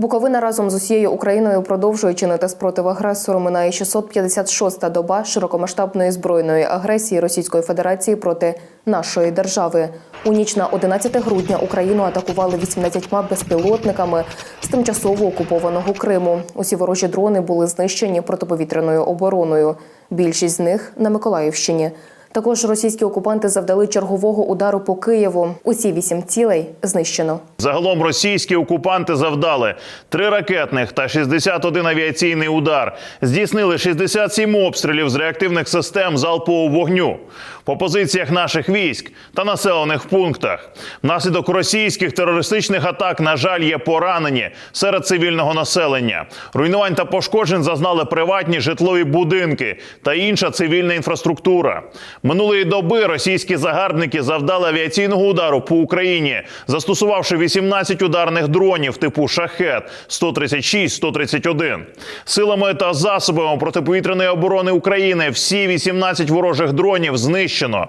Буковина разом з усією Україною продовжує чинити спротив агресору. Минає 656-та доба широкомасштабної збройної агресії Російської Федерації проти нашої держави. У ніч на 11 грудня Україну атакували 18 безпілотниками з тимчасово окупованого Криму. Усі ворожі дрони були знищені протиповітряною обороною. Більшість з них на Миколаївщині. Також російські окупанти завдали чергового удару по Києву. Усі вісім цілей знищено. Загалом російські окупанти завдали три ракетних та 61 авіаційний удар. Здійснили 67 обстрілів з реактивних систем залпового вогню по позиціях наших військ та населених пунктах. Внаслідок російських терористичних атак, на жаль, є поранені серед цивільного населення. Руйнувань та пошкоджень зазнали приватні житлові будинки та інша цивільна інфраструктура. Минулої доби російські загарбники завдали авіаційного удару по Україні, застосувавши 18 ударних дронів типу шахет 136-131. Силами та засобами протиповітряної оборони України всі 18 ворожих дронів знищено.